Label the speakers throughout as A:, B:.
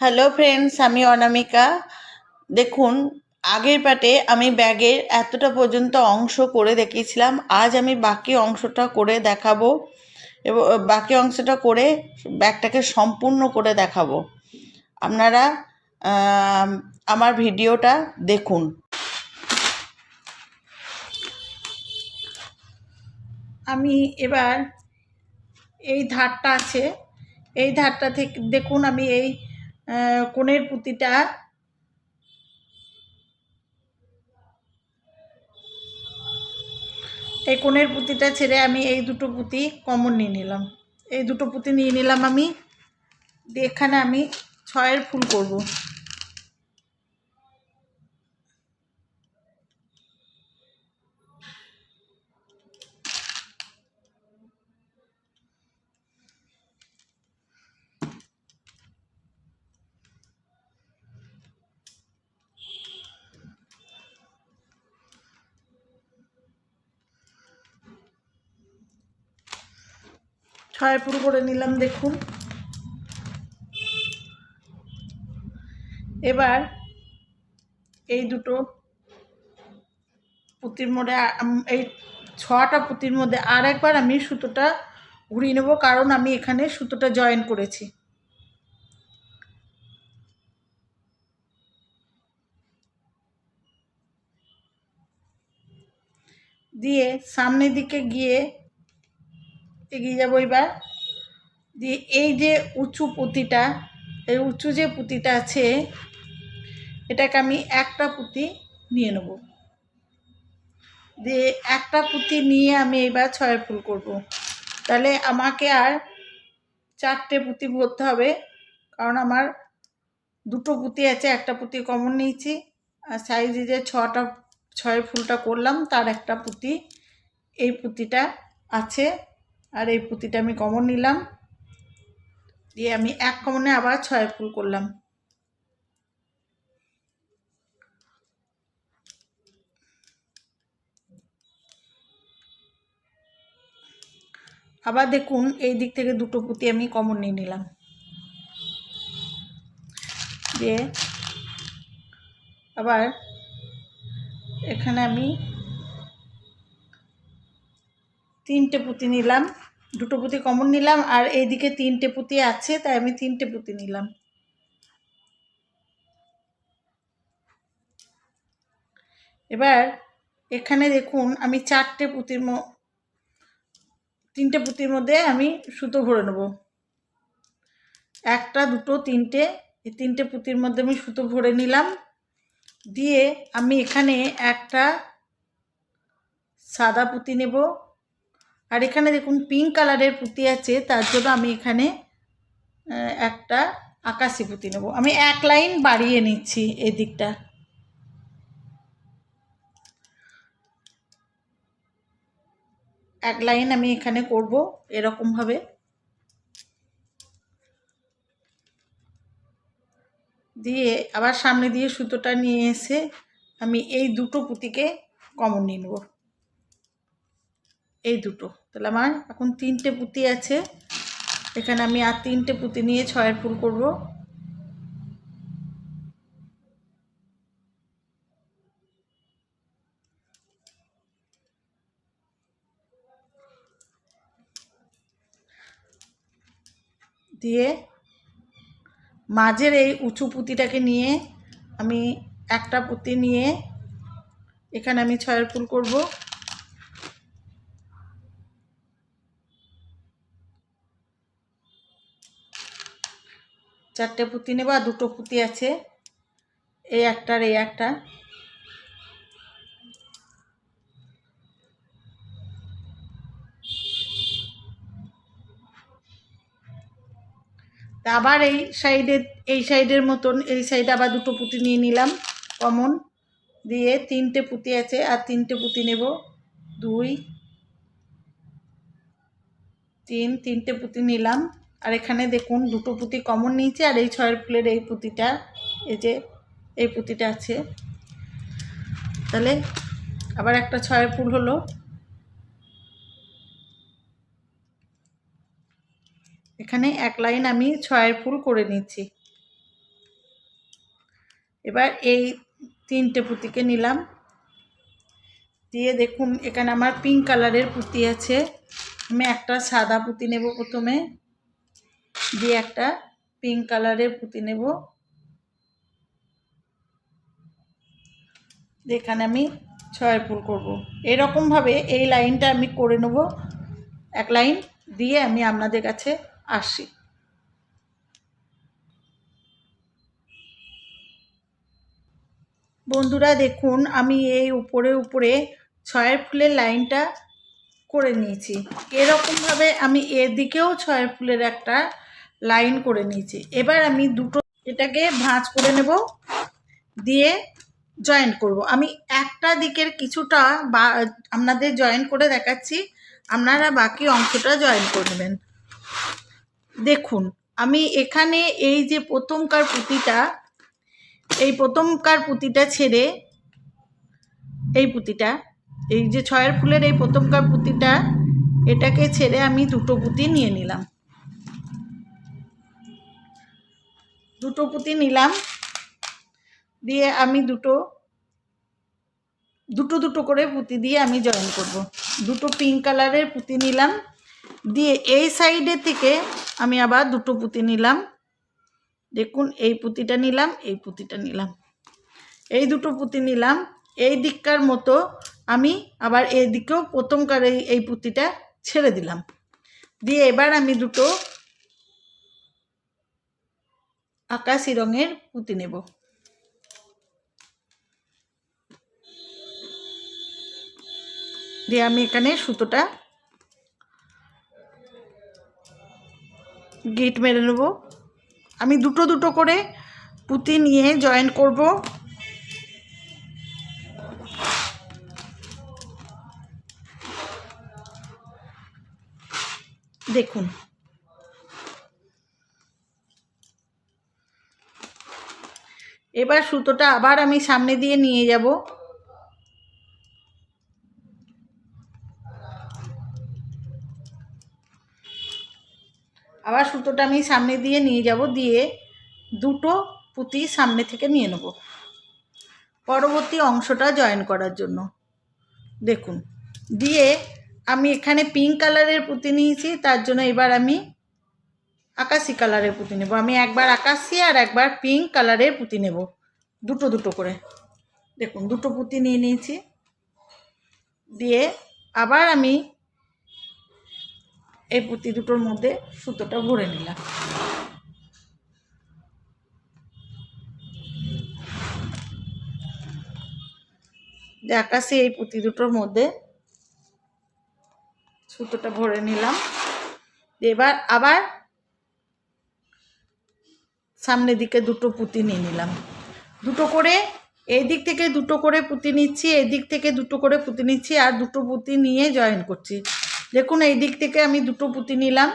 A: Hello friends আমি অনামিকা। দেখুন, আগের পাটে আমি ব্যাগের এতটা পর্যন্ত অংশ করে দেখিয়েছিলাম। আজ আমি বাকি অংশটা করে দেখাবো এবং বাকি অংশটা করে ব্যাগটাকে সম্পূর্ণ করে দেখাবো। আপনারা আমার ভিডিওটা দেখুন। আমি এবার এই ধারটা আছে। এই ধারটা থেকে, দেখুন আমি এই কোণের পুঁতিটা এই কোণের পুঁতিটা ছেড়ে আমি এই দুটো পুঁতি কমন নিয়ে নিলাম। এই দুটো পুঁতি নিয়ে নিলাম আমি। এখানে আমি ছয়ের ফুল করব। ছয় ফুল করে নিলাম, দেখুন। এবার এই দুটো পুঁতির মধ্যে এই ছটা পুঁতির মধ্যে আর একবার আমি সুতোটা ঘুরিয়ে নেব, কারণ আমি এখানে সুতোটা জয়েন করেছি। দিয়ে সামনের দিকে গিয়ে এগিয়ে যাব এবার। দিয়ে এই যে উঁচু পুঁতিটা, এই উঁচু যে পুঁতিটা আছে, এটাকে আমি একটা পুঁতি নিয়ে নেব। দিয়ে একটা পুঁতি নিয়ে আমি এবার ছয় ফুল করব। তাহলে আমাকে আর চারটে পুঁতি ভরতে হবে, কারণ আমার দুটো পুঁতি আছে, একটা পুঁতি কমন নিয়েছি, আর সাইজে যে ছটা ছয় ফুলটা করলাম, তার একটা পুঁতি এই পুঁতিটা আছে। আর এই পুঁতিটা আমি কমন নিলাম। দিয়ে আমি এক কমনে আবার ছয় ফুল করলাম। আবার দেখুন, এই দিক থেকে দুটো পুঁতি আমি কমন নিয়ে নিলাম। দিয়ে আবার এখানে আমি তিনটে পুঁতি নিলাম। দুটো পুঁতি কমন নিলাম আর এইদিকে তিনটে পুঁতি আছে, তাই আমি তিনটে পুঁতি নিলাম। এবার এখানে দেখুন আমি চারটে পুঁতির তিনটে পুঁতির মধ্যে আমি সুতো ভরে নেব। একটা, দুটো, তিনটে, এই তিনটে পুঁতির মধ্যে আমি সুতো ভরে নিলাম। দিয়ে আমি এখানে একটা সাদা পুঁতি নেব। আর এখানে দেখুন পিঙ্ক কালারের পুঁতি আছে, তার জন্য আমি এখানে একটা আকাশি পুঁতি নেব। আমি এক লাইন বাড়িয়ে নিচ্ছি এই দিকটা এক লাইন আমি এখানে করব এরকমভাবে। দিয়ে আবার সামনে দিয়ে সুতোটা নিয়ে এসে আমি এই দুটো পুঁতিকে কমন নিয়ে নেব। এই দুটো। তাহলে আমার এখন তিনটে পুঁতি আছে। এখানে আমি আর তিনটে পুঁতি নিয়ে ছয়ের ফুল করব। দিয়ে মাঝের এই উঁচু পুঁতিটাকে নিয়ে আমি একটা পুঁতি নিয়ে এখানে আমি ছয়ের ফুল করব। চারটে পুঁতি নেব আর দুটো পুঁতি আছে। এই একটা আর এই একটা। আবার এই সাইডে, এই সাইডের মতন, এই সাইডে আবার দুটো পুঁতি নিয়ে নিলাম কমন। দিয়ে তিনটে পুঁতি আছে আর তিনটে পুঁতি নেব। দুই, তিন, তিনটে পুঁতি নিলাম। আর এখানে দেখুন দুটো পুঁতি কমন নিয়েছি, আর এই ছয়ের ফুলের এই পুঁতিটা, এই যে এই পুঁতিটা আছে। তাহলে আবার একটা ছয়ের ফুল হলো। এখানে এক লাইন আমি ছয়ের ফুল করে নিচ্ছি। এবার এই তিনটে পুঁতিকে নিলাম। দিয়ে দেখুন, এখানে আমার পিঙ্ক কালারের পুঁতি আছে। আমি একটা সাদা পুঁতি নেব প্রথমে। দিয়ে একটা পিঙ্ক কালারের পুঁতি নেব। এখানে আমি ছয় ফুল করব। এরকমভাবে এই লাইনটা আমি করে নেব। এক লাইন দিয়ে আমি আপনাদের কাছে আসি বন্ধুরা দেখুন, আমি এই উপরে উপরে ছয়ের ফুলের লাইনটা করে নিয়েছি। এরকমভাবে আমি এদিকেও ছয়ের ফুলের একটা লাইন করে নিয়েছি। এবার আমি দুটো এটাকে ভাঁজ করে নেব, দিয়ে জয়েন করব। আমি একটা দিকের কিছুটা বা, আপনাদের জয়েন করে দেখাচ্ছি, আপনারা বাকি অংশটা জয়েন করবেন দেখুন, আমি এখানে এই যে প্রথমকার পুঁতিটা, এই প্রথমকার পুঁতিটা ছেড়ে এই পুঁতিটা, এই যে ছয়ের ফুলের এই প্রথমকার পুঁতিটা, এটাকে ছেড়ে আমি দুটো পুঁতি নিয়ে নিলাম। দুটো পুঁতি নিলাম। দিয়ে আমি দুটো দুটো দুটো করে পুঁতি দিয়ে আমি জয়েন করব। দুটো পিঙ্ক কালারের পুঁতি নিলাম। দিয়ে এই সাইডে থেকে আমি আবার দুটো পুঁতি নিলাম। দেখুন, এই পুঁতিটা নিলাম, এই পুঁতিটা নিলাম। এই দুটো পুঁতি নিলাম। এই দিককার মতো আমি আবার এই দিকেও প্রথমকার এই পুঁতিটা ছেড়ে দিলাম। দিয়ে এবার আমি দুটো আকাশি রঙের পুঁতি নেব। দিয়ে আমি এখানে সুতোটা গিট মেরে নেব। আমি দুটো দুটো করে পুঁতি নিয়ে জয়েন করব। দেখুন। এবার সুতোটা আবার আমি সামনে দিয়ে নিয়ে যাব। আবার সুতোটা আমি সামনে দিয়ে নিয়ে যাব, দিয়ে দুটো পুঁতি সামনে থেকে নিয়ে নেব। পরবর্তী অংশটা জয়েন করার জন্য। দেখুন, দিয়ে আমি এখানে পিঙ্ক কালারের পুঁতি নিয়েছি, তার জন্য এবার আমি আকাশি কালারের পুঁতি নেব। আমি একবার আকাশি আর একবার পিঙ্ক কালারের পুঁতি নেব। দুটো দুটো করে। দেখুন, দুটো পুঁতি নিয়ে নিয়েছি। দিয়ে আবার আমি এই পুঁতি দুটোর মধ্যে সুতোটা ভরে নিলাম। যে আকাশে এই পুঁতি দুটোর মধ্যে সুতোটা ভরে নিলাম। এবার, আবার সামনের দিকে দুটো পুঁতি নিয়ে নিলাম। দুটো করে এই দিক থেকে দুটো করে পুঁতি নিচ্ছি এই দিক থেকে দুটো করে পুঁতি নিচ্ছি আর দুটো পুঁতি নিয়ে জয়েন করছি। দেখুন এই দিক থেকে আমি দুটো পুঁতি নিলাম।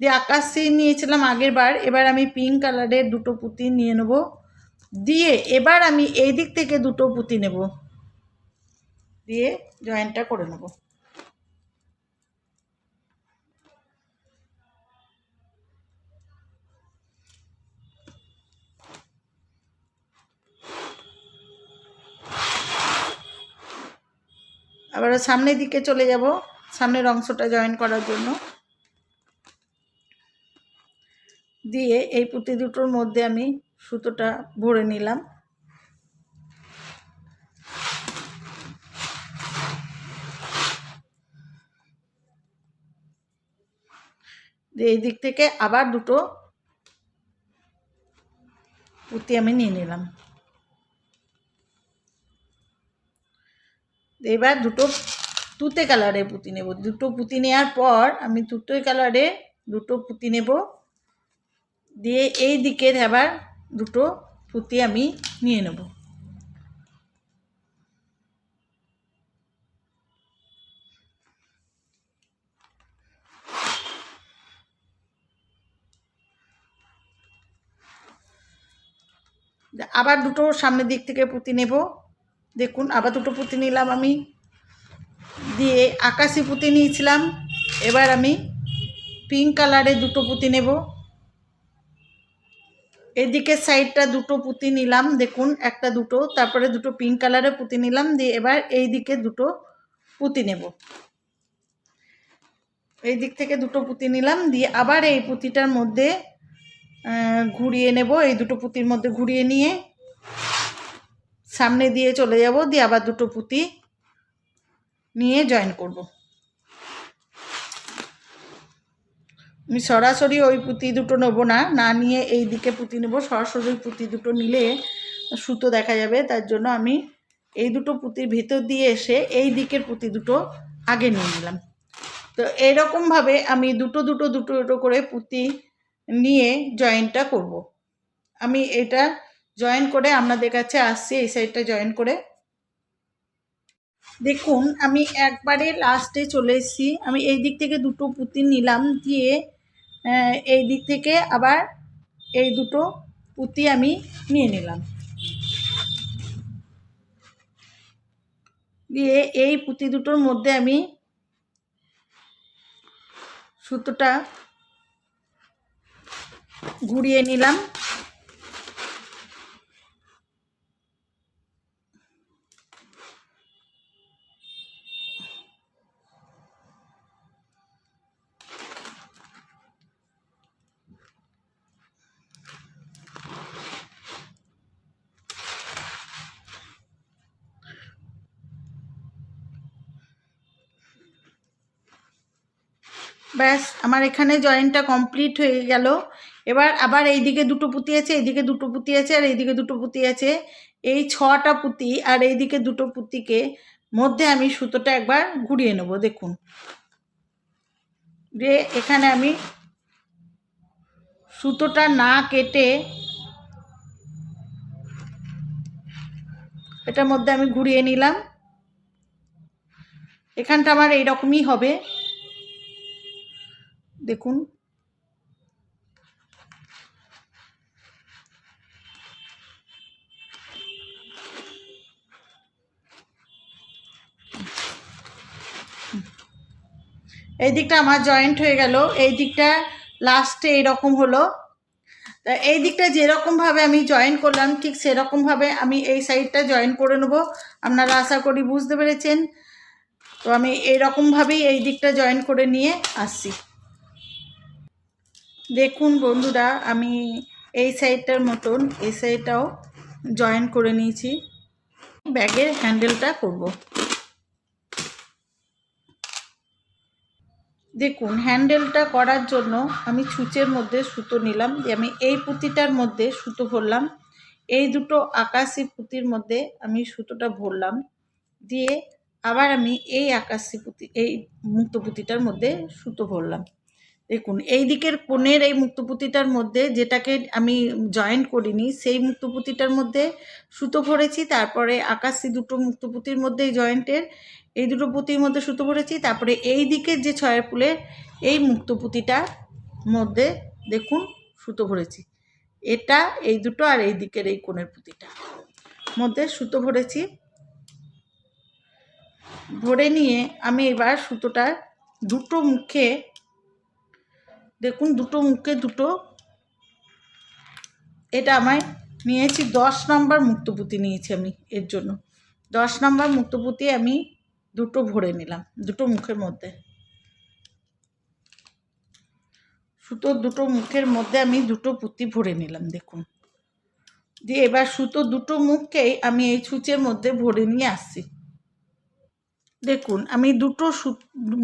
A: দিয়ে আকাশি নিয়েছিলাম আগের বার, এবার আমি পিঙ্ক কালারের দুটো পুঁতি নিয়ে নেব। দিয়ে এবার আমি এই দিক থেকে দুটো পুঁতি নেব। দিয়ে জয়েন্টটা করে নেব। আবার সামনের দিকে চলে যাব। সামনের অংশটা জয়েন করার জন্য। দিয়ে এই পুঁতি দুটোর মধ্যে আমি সুতোটা ভরে নিলাম। এই দিক থেকে আবার দুটো পুঁতি আমি নিয়ে নিলাম। এবার দুটো তুতে কালারের পুঁতি নেব। দুটো পুঁতি নেওয়ার পর আমি তুতে কালারে দুটো পুঁতি নেব। দিয়ে এই দিকের আবার দুটো পুঁতি আমি নিয়ে নেব। আবার দুটো সামনের দিক থেকে পুঁতি নেব। দেখুন, আবার দুটো পুঁতি নিলাম আমি। দিয়ে আকাশি পুঁতি নিয়েছিলাম। এবার আমি পিঙ্ক কালারে দুটো পুঁতি নেব। এদিকের সাইডটা দুটো পুঁতি নিলাম, দেখুন, একটা দুটো, তারপরে দুটো পিঙ্ক কালারের পুঁতি নিলাম, দিয়ে এবার এই দিকে দুটো পুঁতি নেব। এই দিক থেকে দুটো পুঁতি নিলাম, দিয়ে আবার এই পুঁতিটার মধ্যে ঘুরিয়ে নেব, এই দুটো পুঁতির মধ্যে ঘুরিয়ে নিয়ে। সামনে দিয়ে চলে যাব, দিয়ে আবার দুটো পুঁতি নিয়ে জয়েন করব আমি সরাসরি ওই পুঁতি দুটো নেব না না নিয়ে এই দিকে পুঁতি নেব, সরাসরি পুঁতি দুটো নিলে সুতো দেখা যাবে, তার জন্য আমি এই দুটো পুঁতির ভেতর দিয়ে এসে এই দিকের পুঁতি দুটো আগে নিয়ে নিলাম তো এইরকমভাবে আমি দুটো দুটো দুটো দুটো করে পুঁতি নিয়ে জয়েন্টটা করব। আমি এটা জয়েন করে আপনাদের কাছে আসছি, এই সাইডটা জয়েন করে। দেখুন, আমি একবারে লাস্টে চলে এসেছি। আমি এই দিক থেকে দুটো পুঁতি নিলাম দিয়ে এই দিক থেকে আবার এই দুটো পুঁতি আমি নিয়ে নিলাম। দিয়ে এই পুঁতি দুটোর মধ্যে আমি সুতোটা ঘুরিয়ে নিলাম। ব্যাস, আমার এখানে জয়েন্টটা কমপ্লিট হয়ে গেল। এবার আবার এই দিকে দুটো পুঁতি আছে, এইদিকে দুটো পুঁতি আছে, আর এইদিকে দুটো পুঁতি আছে। এই ছটা পুঁতি আর এইদিকে দুটো পুঁতিকে মধ্যে আমি সুতোটা একবার ঘুরিয়ে নেব, দেখুন। যে এখানে আমি সুতোটা না কেটে এটার মধ্যে আমি ঘুরিয়ে নিলাম। এখানটা আমার এইরকমই হবে। দেখুন। এই দিকটা আমার জয়েন্ট হয়ে গেল। এই দিকটা লাস্টে এইরকম হলো। তা এই দিকটা যেরকমভাবে আমি জয়েন করলাম, ঠিক সেরকমভাবে আমি এই সাইডটা জয়েন করে নেব। আপনারা আশা করি বুঝতে পেরেছেন। তো আমি এইরকমভাবেই এই দিকটা জয়েন করে নিয়ে আসছি। দেখুন বন্ধুরা, আমি এই সাইডটার মতন এই সাইডটাও জয়েন করে নিয়েছি। ব্যাগের হ্যান্ডেলটা করব। দেখুন হ্যান্ডেলটা করার জন্য আমি ছুঁচের মধ্যে সুতো নিলাম। যে আমি এই পুঁতিটার মধ্যে সুতো ভরলাম। এই দুটো আকাশি পুঁতির মধ্যে আমি সুতোটা ভরলাম। দিয়ে আবার আমি এই আকাশি পুঁতি, এই মুক্ত পুঁতিটার মধ্যে সুতো ভরলাম। দেখুন এই দিকের কোণের এই মুক্তপুতিটার মধ্যে যেটাকে আমি জয়েন্ট করিনি, সেই মুক্তপুতিটার মধ্যে সুতো ভরেছি, তারপরে আকাশি দুটো মুক্তপুতির মধ্যে এই জয়েন্টের এই দুটো পুঁতির মধ্যে সুতো ভরেছি, তারপরে এই দিকের যে ছয়ের ফুলের এই মুক্তপুতিটার মধ্যে দেখুন সুতো ভরেছি। এটা এই দুটো আর এই দিকের এই কোণের পুঁতিটা মধ্যে সুতো ভরেছি। ভরে নিয়ে আমি এবার সুতোটার দুটো মুখে দেখুন দুটো মুখে দুটো। এটা আমায় নিয়েছি, দশ নম্বর মুক্তপুতি নিয়েছি আমি এর জন্য। দশ নম্বর মুক্তপুতি আমি দুটো ভরে নিলাম, দুটো মুখের মধ্যে। সুতোর দুটো মুখের মধ্যে আমি দুটো পুঁতি ভরে নিলাম, দেখুন। দিয়ে এবার সুতো দুটো মুখকেই আমি এই ছুঁচের মধ্যে ভরে নিয়ে আসছি। দেখুন, আমি দুটো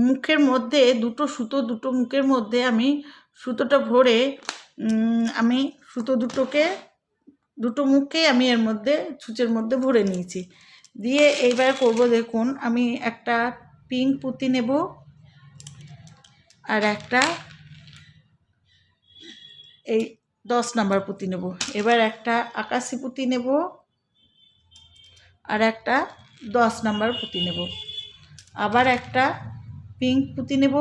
A: মুখের মধ্যে, দুটো সুতো, দুটো মুখের মধ্যে আমি সুতোটা ভরে আমি সুতো দুটোকে, দুটো মুখকে আমি এর মধ্যে ছুঁচের মধ্যে ভরে নিয়েছি। দিয়ে এইবার করব দেখুন, আমি একটা পিঙ্ক পুঁতি নেব আর একটা এই দশ নাম্বার পুঁতি নেব। এবার একটা আকাশি পুঁতি নেব আর একটা দশ নাম্বার পুঁতি নেব। আবার একটা পিঙ্ক পুঁতি নেব,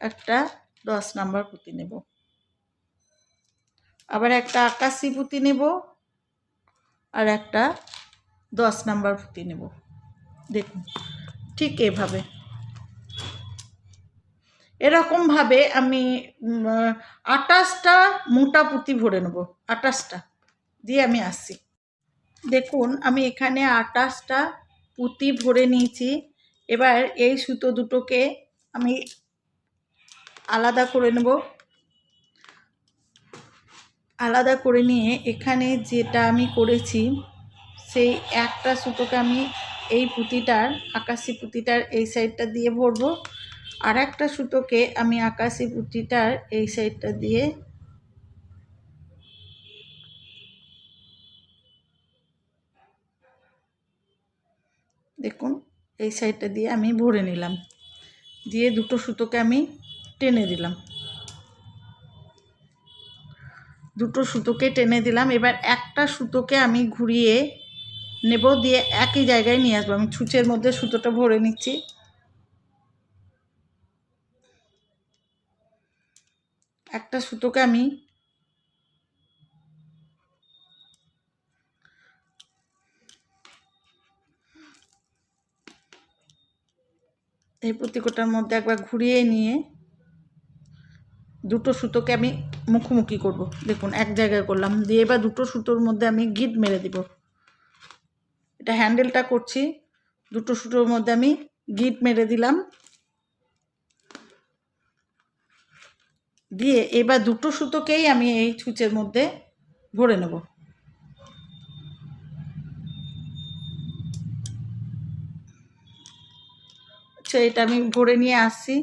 A: একটা দশ নাম্বার পুঁতি নেব। আবার একটা আকাশি পুঁতি নেব আর একটা দশ নাম্বার পুঁতি নেব। দেখুন, ঠিক এভাবে। এরকমভাবে আমি আটাশটা মোটা পুঁতি ভরে নেব আটাশটা দিয়ে আমি আসছি। দেখুন, আমি এখানে আটাশটা পুঁতি ভরে নিয়েছি। এবার এই সুতো দুটোকে আমি আলাদা করে নেব। আলাদা করে নিয়ে এখানে যেটা আমি করেছি, সেই একটা সুতোকে আমি এই পুঁতিটার, আকাশি পুঁতিটার এই সাইডটা দিয়ে ভরবো। আর একটা সুতোকে আমি আকাশি পুঁতিটার এই সাইডটা দিয়ে দেখুন এই সাইডটা দিয়ে আমি ভরে নিলাম। দিয়ে দুটো সুতোকে আমি টেনে দিলাম। দুটো সুতোকে টেনে দিলাম। এবার একটা সুতোকে আমি ঘুরিয়ে নেব। দিয়ে একই জায়গায় নিয়ে আসব। আমি ছুঁচের মধ্যে সুতোটা ভরে নিচ্ছি। একটা সুতোকে আমি এই প্রতিকোটার মধ্যে একবার ঘুরিয়ে নিয়ে দুটো সুতোকে আমি মুখোমুখি করব। দেখুন, এক জায়গায় করলাম। দিয়ে এবার দুটো সুতোর মধ্যে আমি গিট মেরে দিব। এটা হ্যান্ডেলটা করছি। দুটো সুতোর মধ্যে আমি গিট মেরে দিলাম। দিয়ে এবার দুটো সুতোকেই আমি এই ছুঁচের মধ্যে ভরে নেব। আচ্ছা এটা আমি ভরে নিয়ে আসছি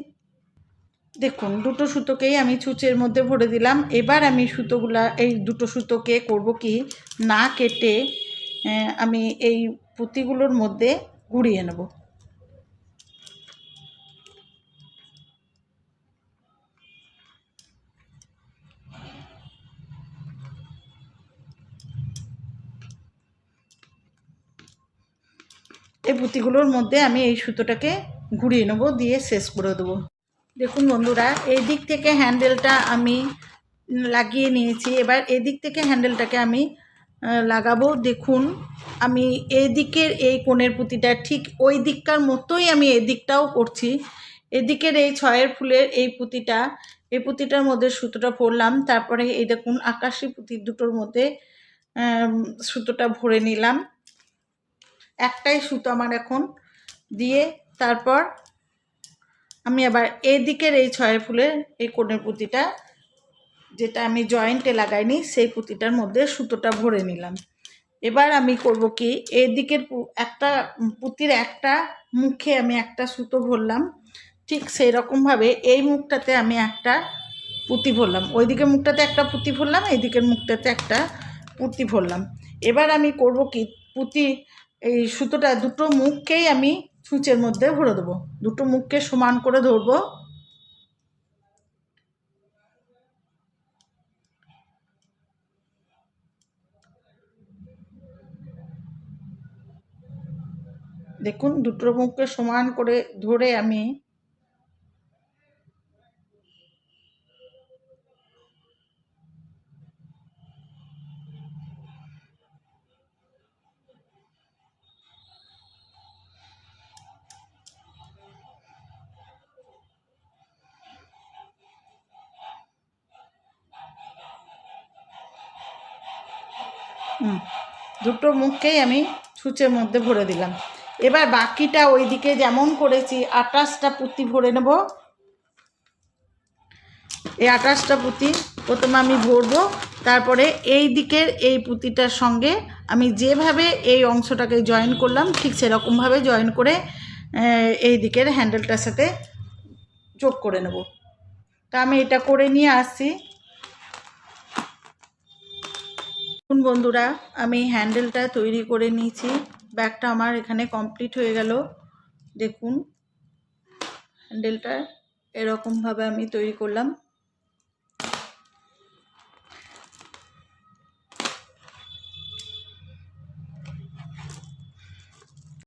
A: দেখুন, দুটো সুতোকেই আমি ছুঁচের মধ্যে ভরে দিলাম। এবার আমি সুতোগুলা, এই দুটো সুতোকে করব কি, না কেটে আমি এই পুঁতিগুলোর মধ্যে ঘুরিয়ে নেব। এই পুঁতিগুলোর মধ্যে আমি এই সুতোটাকে ঘুরিয়ে নেব, দিয়ে শেষ করে দেবো। দেখুন বন্ধুরা এই দিক থেকে হ্যান্ডেলটা আমি লাগিয়ে নিয়েছি। এবার এদিক থেকে হ্যান্ডেলটাকে আমি লাগাবো। দেখুন, আমি এদিকের এই কোণের পুঁতিটা ঠিক ওই দিককার মতোই আমি এদিকটাও করছি। এদিকের এই ছয়ের ফুলের এই পুঁতিটা এই পুঁতিটার মধ্যে সুতোটা ভরলাম। তারপরে এই দেখুন, আকাশি পুঁতি দুটোর মধ্যে সুতোটা ভরে নিলাম। একটাই সুতো আমার এখন। দিয়ে তারপর আমি আবার এই দিকের এই ছয় ফুলের এই কোণের পুঁতিটা, যেটা আমি জয়েন্টে লাগাইনি, সেই পুঁতিটার মধ্যে সুতোটা ভরে নিলাম। এবার আমি করব কি এই দিকের একটা পুঁতির একটা মুখে আমি একটা সুতো ভরলাম। ঠিক সেই রকমভাবে এই মুখটাতে আমি একটা পুঁতি ভরলাম। ওই দিকের মুখটাতে একটা পুঁতি ভরলাম এই দিকের মুখটাতে একটা পুঁতি ভরলাম। এবার আমি করব কি, পুঁতি, এই সুতোটা দুটো মুখকেই আমি ছুঁচের মধ্যে ভরে দেবো। দুটো মুখকে সমান করে ধরবো। দেখুন, দুটো মুখকে সমান করে ধরে আমি দুটো মুখকেই আমি ছুঁচের মধ্যে ভরে দিলাম। এবার বাকিটা ওইদিকে যেমন করেছি, আটাশটা পুঁতি ভরে নেব। এই আটাশটা পুঁতি প্রথমে আমি ভরবো, তারপরে এই দিকের এই পুঁতিটার সঙ্গে আমি যেভাবে এই অংশটাকে জয়েন করলাম, ঠিক সেরকমভাবে জয়েন করে এই দিকের হ্যান্ডেলটার সাথে যোগ করে নেব। তা আমি এটা করে নিয়ে আসছি। দেখুন বন্ধুরা, আমি হ্যান্ডেলটা তৈরি করে নিয়েছি। ব্যাগটা আমার এখানে কমপ্লিট হয়ে গেল। দেখুন, হ্যান্ডেলটা এরকমভাবে আমি তৈরি করলাম।